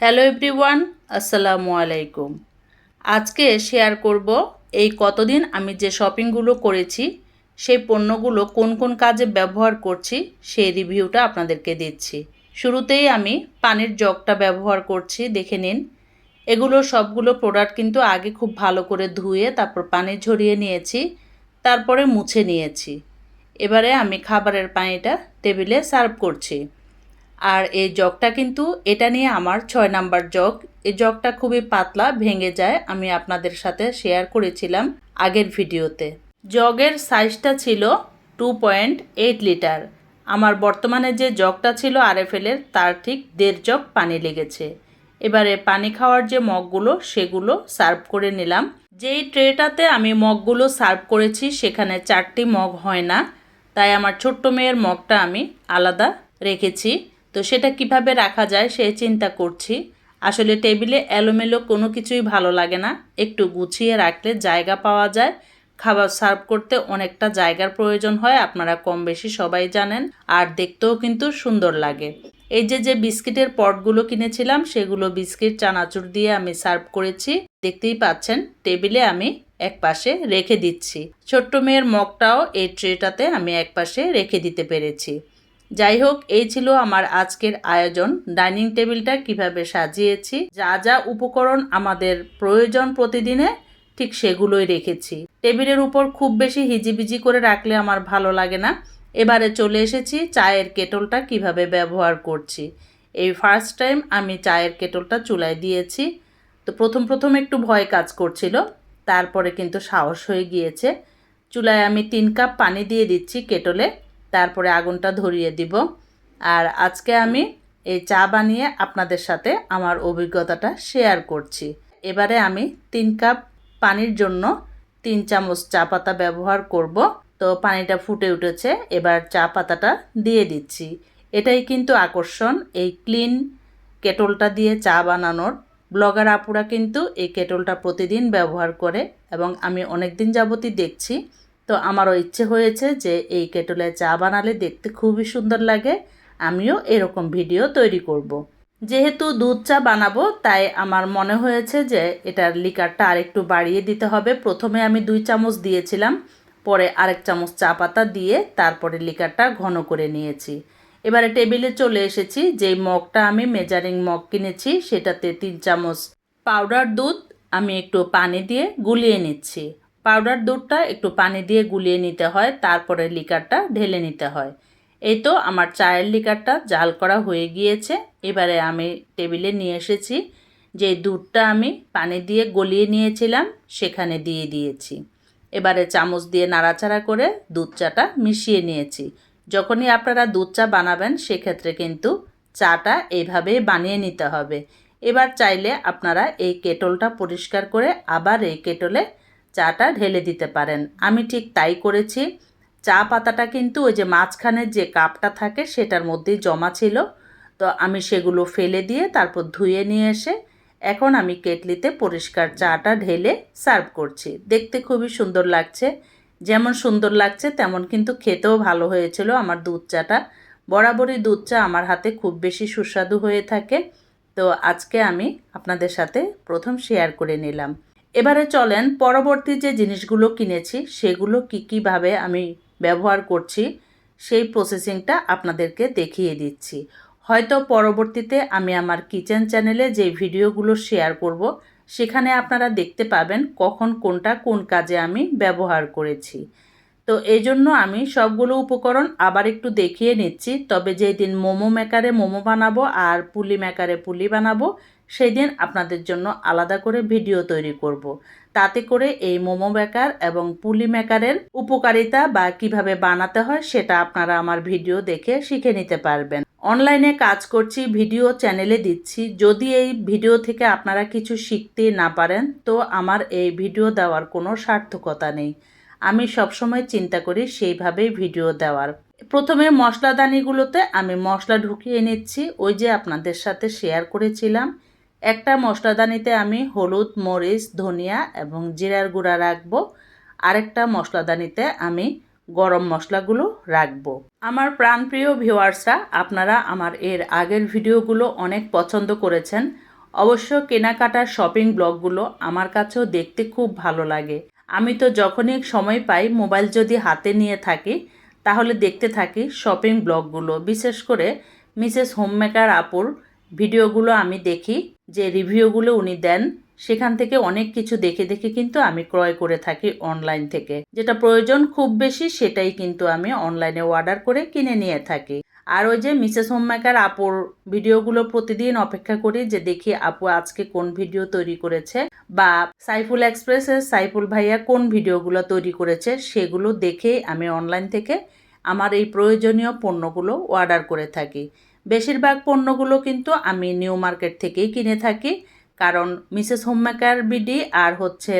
Hello everyone, আসসালামু আলাইকুম। আজকে শেয়ার করব এই কতদিন আমি যে শপিংগুলো করেছি, সেই পণ্যগুলো কোন কোন কাজে ব্যবহার করছি, সেই রিভিউটা আপনাদেরকে দিচ্ছি। শুরুতেই আমি পানির জগটা ব্যবহার করছি, দেখে নিন। এগুলো সবগুলো প্রোডাক্ট কিন্তু আগে খুব ভালো করে ধুয়ে, তারপর পানি ঝরিয়ে নিয়েছি, তারপরে মুছে নিয়েছি। এবারে আমি খাবারের পানিটা টেবিলে সার্ভ করছি। আর এই জগটা কিন্তু এটা নিয়ে আমার ছয় নাম্বার জগ। এই জগটা খুবই পাতলা, ভেঙে যায়। আমি আপনাদের সাথে শেয়ার করেছিলাম আগের ভিডিওতে। জগের সাইজটা ছিল টু পয়েন্ট এইট লিটার আমার বর্তমানে যে জগটা ছিল আরএফএলের তার ঠিক দেড় জগ পানি লেগেছে। এবারে পানি খাওয়ার যে মগগুলো, সেগুলো সার্ভ করে নিলাম। যেই ট্রেটাতে আমি মগগুলো সার্ভ করেছি, সেখানে চারটি মগ হয় না। তাই আমার ছোট্ট মেয়ের মগটা আমি আলাদা রেখেছি। তো সেটা কীভাবে রাখা যায় সে চিন্তা করছি। আসলে টেবিলে এলোমেলো কোনো কিছুই ভালো লাগে না। একটু গুছিয়ে রাখলে জায়গা পাওয়া যায়। খাবার সার্ভ করতে অনেকটা জায়গার প্রয়োজন হয়, আপনারা কম বেশি সবাই জানেন। আর দেখতেও কিন্তু সুন্দর লাগে। এই যে যে বিস্কিটের পটগুলো কিনেছিলাম, সেগুলো বিস্কিট, চানাচুর দিয়ে আমি সার্ভ করেছি। দেখতেই পাচ্ছেন, টেবিলে আমি এক পাশে রেখে দিচ্ছি। ছোট্ট মেয়ের মগটাও এই ট্রেটাতে আমি এক পাশে রেখে দিতে পেরেছি। যাই হোক এই ছিল আমার আজকের আয়োজন। ডাইনিং টেবিলটা কীভাবে সাজিয়েছি, যা যা উপকরণ আমাদের প্রয়োজন প্রতিদিনে, ঠিক সেগুলোই রেখেছি। টেবিলের উপর খুব বেশি হিজিবিজি করে রাখলে আমার ভালো লাগে না। এবারে চলে এসেছি চায়ের কেটলটা কীভাবে ব্যবহার করছি। এই ফার্স্ট টাইম আমি চায়ের কেটলটা চুলায় দিয়েছি। তো প্রথম প্রথম একটু ভয় কাজ করছিল, তারপরে কিন্তু সাহস হয়ে গিয়েছে। চুলায় আমি তিন কাপ পানি দিয়ে দিচ্ছি কেটলে। তারপরে আগুনটা ধরিয়ে দিব। আর আজকে আমি এই চা বানিয়ে আপনাদের সাথে আমার অভিজ্ঞতাটা শেয়ার করছি। এবারে আমি তিন কাপ পানির জন্য তিন চামচ চা পাতা ব্যবহার করব। তো পানিটা ফুটে উঠেছে, এবার চা পাতাটা দিয়ে দিচ্ছি। এটাই কিন্তু আকর্ষণ, এই ক্লিন কেটলটা দিয়ে চা বানানোর। ব্লগার আপুরা কিন্তু এই কেটলটা প্রতিদিন ব্যবহার করে এবং আমি অনেক দিন যাবতই দেখছি। তো আমারও ইচ্ছে হয়েছে যে এই কেটলে চা বানালে দেখতে খুবই সুন্দর লাগে। আমিও এরকম ভিডিও তৈরি করব। যেহেতু দুধ চা বানাবো, তাই আমার মনে হয়েছে যে এটার লিকারটা আরেকটু বাড়িয়ে দিতে হবে। প্রথমে আমি দুই চামচ দিয়েছিলাম, পরে আরেক চামচ চা পাতা দিয়ে তারপরে লিকারটা ঘন করে নিয়েছি। এবারে টেবিলে চলে এসেছি, যেই মগটা আমি মেজারিং মগ কিনেছি, সেটাতে তিন চামচ পাউডার দুধ, আমি একটু পানি দিয়ে গুলিয়ে নিচ্ছি। পাউডার দুধটা একটু পানি দিয়ে গুলিয়ে নিতে হয়, তারপরে লিকারটা ঢেলে নিতে হয়। এই তো আমার চায়ের লিকারটা জাল করা হয়ে গিয়েছে। এবারে আমি টেবিলে নিয়ে এসেছি যে দুধটা আমি পানি দিয়ে গলিয়ে নিয়েছিলাম, সেখানে দিয়ে দিয়েছি। এবারে চামচ দিয়ে নাড়াচাড়া করে দুধ চাটা মিশিয়ে নিয়েছি। যখনই আপনারা দুধ চা বানাবেন, সেক্ষেত্রে কিন্তু চাটা এইভাবেই বানিয়ে নিতে হবে। এবার চাইলে আপনারা এই কেটলটা পরিষ্কার করে আবার এই কেটলে চাটা ঢেলে দিতে পারেন। আমি ঠিক তাই করেছি। চা পাতাটা কিন্তু ওই যে মাঝখানের যে কাপটা থাকে সেটার মধ্যেই জমা ছিল। তো আমি সেগুলো ফেলে দিয়ে তারপর ধুয়ে নিয়ে এসে এখন আমি কেটলিতে পরিষ্কার চাটা ঢেলে সার্ভ করছি। দেখতে খুবই সুন্দর লাগছে। যেমন সুন্দর লাগছে তেমন কিন্তু খেতেও ভালো হয়েছিল আমার দুধ চাটা। বরাবরই দুধ চা আমার হাতে খুব বেশি সুস্বাদু হয়ে থাকে। তো আজকে আমি আপনাদের সাথে প্রথম শেয়ার করে নিলাম। এবারে চলেন পরবর্তী যে জিনিসগুলো কিনেছি, সেগুলো কী কীভাবে আমি ব্যবহার করছি, সেই প্রসেসিংটা আপনাদেরকে দেখিয়ে দিচ্ছি। হয়তো পরবর্তীতে আমি আমার কিচেন চ্যানেলে যে ভিডিওগুলো শেয়ার করব, সেখানে আপনারা দেখতে পাবেন কখন কোনটা কোন কাজে আমি ব্যবহার করেছি। তো এই জন্য আমি সবগুলো উপকরণ আবার একটু দেখিয়ে নিচ্ছি, তবে যেই দিন মোমো মেকারে মোমো বানাবো আর পুলি মেকারে পুলি বানাবো সেই দিন আপনাদের জন্য আলাদা করে ভিডিও তৈরি করব। তাতে করে এই মোমো মেকার এবং পুলি মেকারের উপকারিতা বা কীভাবে বানাতে হয় সেটা আপনারা আমার ভিডিও দেখে শিখে নিতে পারবেন। অনলাইনে কাজ করছি, ভিডিও চ্যানেলে দিচ্ছি। যদি এই ভিডিও থেকে আপনারা কিছু শিখতে না পারেন, তো আমার এই ভিডিও দেওয়ার কোনো সার্থকতা নেই। আমি সবসময় চিন্তা করি সেইভাবেই ভিডিও দেওয়ার। প্রথমে মশলাদানিগুলোতে আমি মশলা ঢুকিয়ে নিচ্ছি। ওই যে আপনাদের সাথে শেয়ার করেছিলাম। একটা মশলাদানিতে আমি হলুদ, মরিচ, ধনিয়া এবং জিরার গুঁড়া রাখব। আরেকটা মশলাদানিতে আমি গরম মশলাগুলো রাখব। আমার প্রাণপ্রিয় ভিউয়ার্সরা, আপনারা আমার এর আগের ভিডিওগুলো অনেক পছন্দ করেছেন। অবশ্য কেনাকাটার শপিং ব্লগগুলো আমার কাছেও দেখতে খুব ভালো লাগে। আমি তো যখনই সময় পাই মোবাইল যদি হাতে নিয়ে থাকি, তাহলে দেখতে থাকি শপিং ব্লগগুলো। বিশেষ করে মিসেস হোমমেকার আপুর ভিডিওগুলো আমি দেখি। যে রিভিউগুলো উনি দেন, সেখান থেকে অনেক কিছু দেখে দেখে কিন্তু আমি ক্রয় করে থাকি অনলাইন থেকে। যেটা প্রয়োজন খুব বেশি, সেটাই কিন্তু আমি অনলাইনে অর্ডার করে কিনে নিয়ে থাকি। আর ওই যে মিসেস হোমমেকার আপুর ভিডিওগুলো প্রতিদিন অপেক্ষা করি যে দেখি আপু আজকে কোন ভিডিও তৈরি করেছে, বা সাইফুল এক্সপ্রেসের সাইফুল ভাইয়া কোন ভিডিওগুলো তৈরি করেছে, সেগুলো দেখেই আমি অনলাইন থেকে আমার এই প্রয়োজনীয় পণ্যগুলো অর্ডার করে থাকি। বেশিরভাগ পণ্যগুলো কিন্তু আমি নিউ মার্কেট থেকেই কিনে থাকি। কারণ মিসেস হোমমেকার, বিডি আর হচ্ছে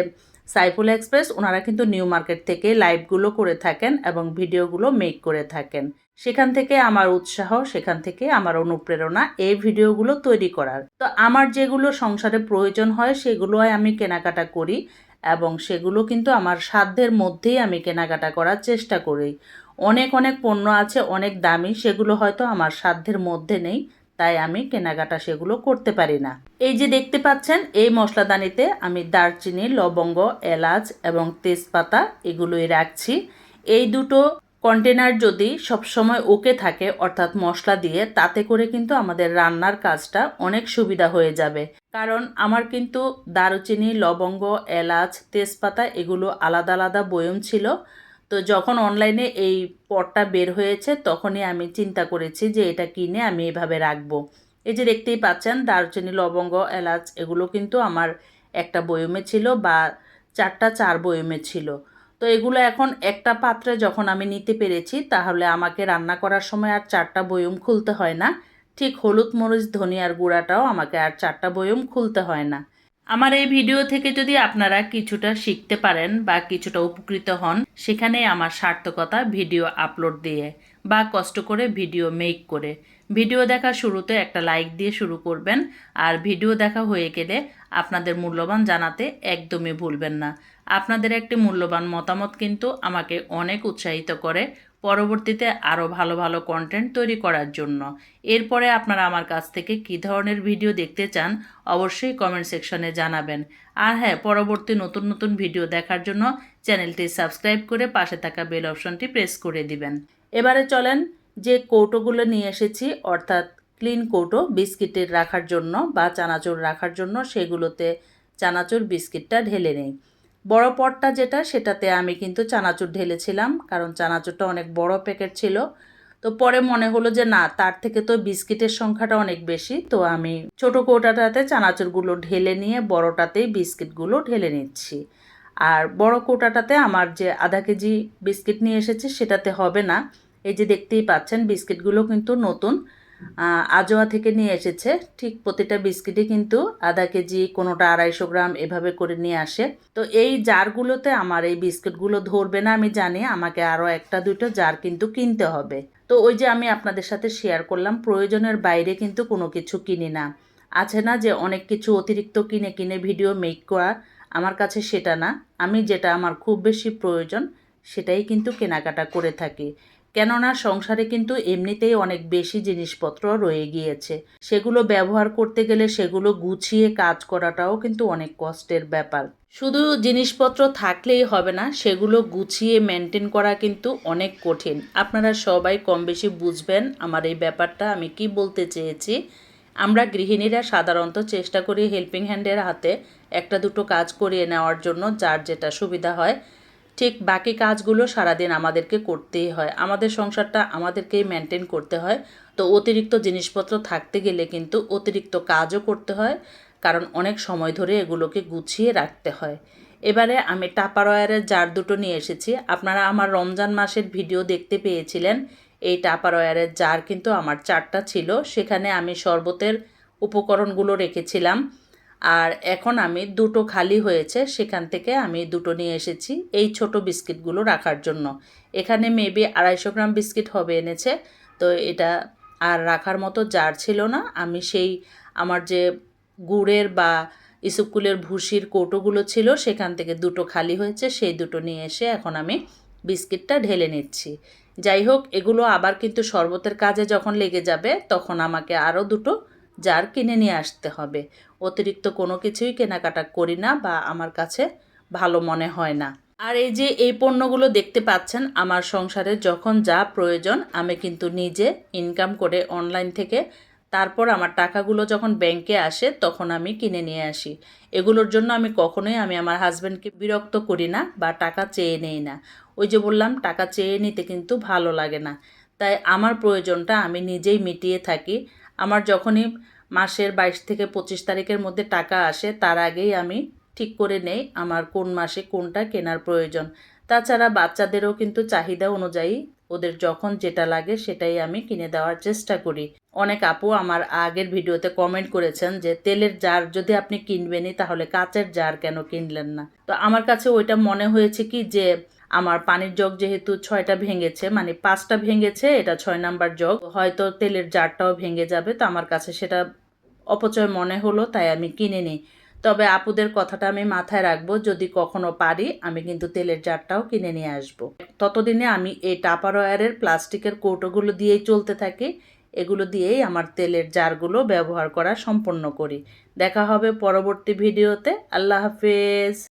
সাইফুল এক্সপ্রেস, ওনারা কিন্তু নিউ মার্কেট থেকে লাইভগুলো করে থাকেন এবং ভিডিওগুলো মেক করে থাকেন। সেখান থেকে আমার উৎসাহ, সেখান থেকে আমার অনুপ্রেরণা এই ভিডিওগুলো তৈরি করার। তো আমার যেগুলো সংসারে প্রয়োজন হয় সেগুলো আমি কেনাকাটা করি। এবং সেগুলো কিন্তু আমার সাধ্যের মধ্যেই আমি কেনাকাটা করার চেষ্টা করি। অনেক অনেক পণ্য আছে, অনেক দামি, সেগুলো হয়তো আমার সাধ্যের মধ্যে নেই, তাই আমি কেনাকাটা সেগুলো করতে পারি না। এই যে দেখতে পাচ্ছেন, এই মশলাদানিতে আমি দারচিনি, লবঙ্গ, এলাচ এবং তেজপাতা এগুলোই রাখছি। এই দুটো কন্টেনার যদি সবসময় ওকে থাকে, অর্থাৎ মশলা দিয়ে, তাতে করে কিন্তু আমাদের রান্নার কাজটা অনেক সুবিধা হয়ে যাবে। কারণ আমার কিন্তু দারুচিনি, লবঙ্গ, এলাচ, তেজপাতা এগুলো আলাদা আলাদা বয়ম ছিল। তো যখন অনলাইনে এই পটটা বের হয়েছে তখনই আমি চিন্তা করেছি যে এটা কিনে আমি এভাবে রাখব। এই যে দেখতেই পাচ্ছেন, দারুচিনি, লবঙ্গ, এলাচ এগুলো কিন্তু আমার একটা বয়মে ছিল বা চারটা চার বয়মে ছিল। তো এগুলো এখন একটা পাত্রে যখন আমি নিতে পেরেছি তাহলে আমাকে রান্না করার সময় আর চারটা বয়ম খুলতে হয় না। ঠিক হলুদ, মরিচ ধনিয়ার গুঁড়াটাও আমাকে আর চারটা বয়ম খুলতে হয় না। আমার এই ভিডিও থেকে যদি আপনারা কিছুটা শিখতে পারেন বা কিছুটা উপকৃত হন সেখানে আমার সার্থকতা ভিডিও আপলোড দিয়ে বা কষ্ট করে ভিডিও মেক করে। ভিডিও দেখা শুরুতে একটা লাইক দিয়ে শুরু করবেন আর ভিডিও দেখা হয়ে গেলে আপনাদের মূল্যবান জানাতে একদমই ভুলবেন না। আপনাদের একটি মূল্যবান মতামত কিন্তু আমাকে অনেক উৎসাহিত করে পরবর্তীতে আরও ভালো ভালো কন্টেন্ট তৈরি করার জন্য। এরপরে আপনারা আমার কাছ থেকে কী ধরনের ভিডিও দেখতে চান, অবশ্যই কমেন্ট সেকশনে জানাবেন। আর হ্যাঁ পরবর্তী নতুন নতুন ভিডিও দেখার জন্য চ্যানেলটি সাবস্ক্রাইব করে পাশে থাকা বেল অপশনটি প্রেস করে দিবেন। এবারে চলেন, যে কৌটোগুলো নিয়ে এসেছি, অর্থাৎ ক্লিন কৌটো, বিস্কিটের রাখার জন্য বা চানাচুর রাখার জন্য, সেগুলোতে চানাচুর, বিস্কিটটা ঢেলে নেই। বড় পটটা যেটা, সেটাতে আমি কিন্তু চানাচুর ঢেলেছিলাম, কারণ চানাচুরটা অনেক বড় প্যাকেট ছিল। তো পরে মনে হলো যে না, তার থেকে তো বিস্কিটের সংখ্যাটা অনেক বেশি। তো আমি ছোট কৌটাটাতে চানাচুরগুলো ঢেলে নিয়ে বড়টাতেই বিস্কিটগুলো ঢেলে নিচ্ছি। আর বড় কৌটাটাতে আমার যে আধা কেজি বিস্কিট নিয়ে এসেছি, সেটাতে হবে না। এই যে দেখতেই পাচ্ছেন, বিস্কিটগুলো কিন্তু নতুন। আজোয়া থেকে নিয়ে এসেছে। ঠিক প্রতিটা বিস্কিটই কিন্তু আধা কেজি, কোনোটা আড়াইশো গ্রাম এভাবে করে নিয়ে আসে। তো এই জারগুলোতে আমার এই বিস্কিটগুলো ধরবে না, আমি জানি। আমাকে আরও একটা, দুটো জার কিন্তু কিনতে হবে। তো ওই যে আমি আপনাদের সাথে শেয়ার করলাম, প্রয়োজনের বাইরে কিন্তু কোনো কিছু কিনি না। আছে না যে অনেক কিছু অতিরিক্ত কিনে কিনে ভিডিও মেক করা? আমার কাছে সেটা না। আমি যেটা আমার খুব বেশি প্রয়োজন, সেটাই কিন্তু কেনাকাটা করে থাকি। কেননা সংসারে কিন্তু এমনিতেই অনেক বেশি জিনিসপত্র রয়ে গিয়েছে। সেগুলো ব্যবহার করতে গেলে সেগুলো গুছিয়ে কাজ করাটাও কিন্তু অনেক কষ্টের ব্যাপার। শুধু জিনিসপত্র থাকলেই হবে না, সেগুলো গুছিয়ে মেনটেন করা কিন্তু অনেক কঠিন। আপনারা সবাই কম বেশি বুঝবেন আমার এই ব্যাপারটা, আমি কি বলতে চেয়েছি। আমরা গৃহিণীরা সাধারণত চেষ্টা করি হেল্পিং হ্যান্ডের হাতে একটা দুটো কাজ করিয়ে নেওয়ার জন্য, যার যেটা সুবিধা হয় ঠিক বাকি কাজগুলো সারাদিন আমাদেরকে করতেই হয়। আমাদের সংসারটা আমাদেরকেই মেনটেন করতে হয়। তো অতিরিক্ত জিনিসপত্র থাকতে গেলে কিন্তু অতিরিক্ত কাজও করতে হয়, কারণ অনেক সময় ধরে এগুলোকে গুছিয়ে রাখতে হয়। এবারে আমি টাপারওয়ারের জার দুটো নিয়ে এসেছি। আপনারা আমার রমজান মাসের ভিডিও দেখতে পেয়েছিলেন। এই টাপারওয়ারের জার কিন্তু আমার চারটা ছিল। সেখানে আমি শরবতের উপকরণগুলো রেখেছিলাম। আর এখন আমি দুটো খালি হয়েছে, সেখান থেকে আমি দুটো নিয়ে এসেছি এই ছোট বিস্কিটগুলো রাখার জন্য। এখানে মেবি আড়াইশো গ্রাম বিস্কিট হবে এনেছে, তো এটা আর রাখার মতো জার ছিল না। আমি সেই আমার যে গুড়ের বা ইসুকুলের ভুসির কৌটোগুলো ছিল, সেখান থেকে দুটো খালি হয়েছে, সেই দুটো নিয়ে এসে এখন আমি বিস্কিটটা ঢেলে নিচ্ছি। যাই হোক, এগুলো আবার কিন্তু শরবতের কাজে যখন লেগে যাবে, তখন আমাকে আরও দুটো জার কিনে নিয়ে আসতে হবে। অতিরিক্ত কোনো কিছুই কেনাকাটা করি না বা আমার কাছে ভালো মনে হয় না। আর এই যে এই পণ্যগুলো দেখতে পাচ্ছেন, আমার সংসারে যখন যা প্রয়োজন, আমি কিন্তু নিজে ইনকাম করে অনলাইন থেকে তারপর আমার টাকাগুলো যখন ব্যাংকে আসে, তখন আমি কিনে নিয়ে আসি। এগুলোর জন্য আমি কখনোই আমি আমার হাজব্যান্ডকে বিরক্ত করি না বা টাকা চেয়ে নেই না। ওই যে বললাম, টাকা চেয়ে নিতে কিন্তু ভালো লাগে না। তাই আমার প্রয়োজনটা আমি নিজেই মিটিয়ে থাকি। আমার যখনই মাসের বাইশ থেকে পঁচিশ তারিখের মধ্যে টাকা আসে, তার আগেই আমি ঠিক করে নেই আমার কোন মাসে কোনটা কেনার প্রয়োজন। তাছাড়া বাচ্চাদেরও কিন্তু চাহিদা অনুযায়ী ওদের যখন যেটা লাগে সেটাই আমি কিনে দেওয়ার চেষ্টা করি। অনেক আপু আমার আগের ভিডিওতে কমেন্ট করেছেন যে, তেলের জার যদি আপনি কিনবেনই তাহলে কাচের জার কেন কিনলেন না? তো আমার কাছে ওইটা মনে হয়েছে কি যে আমার পানির জগ যেহেতু ছয়টা ভেঙেছে মানে পাঁচটা ভেঙেছে, এটা ছয় নাম্বার জগ। হয়তো তেলের জারটাও ভেঙে যাবে, তো আমার কাছে সেটা অপচয় মনে হলো, তাই আমি কিনে নিই। তবে আপুদের কথাটা আমি মাথায় রাখব, যদি কখনো পারি, আমি কিন্তু তেলের জারটাও কিনে নিয়ে আসব। ততদিনে আমি এই টাপারওয়ারের প্লাস্টিকের কৌটোগুলো দিয়েই চলতে থাকি, এগুলো দিয়েই আমার তেলের জারগুলো ব্যবহার করা সম্পন্ন করি। দেখা হবে পরবর্তী ভিডিওতে, আল্লাহ হাফেজ।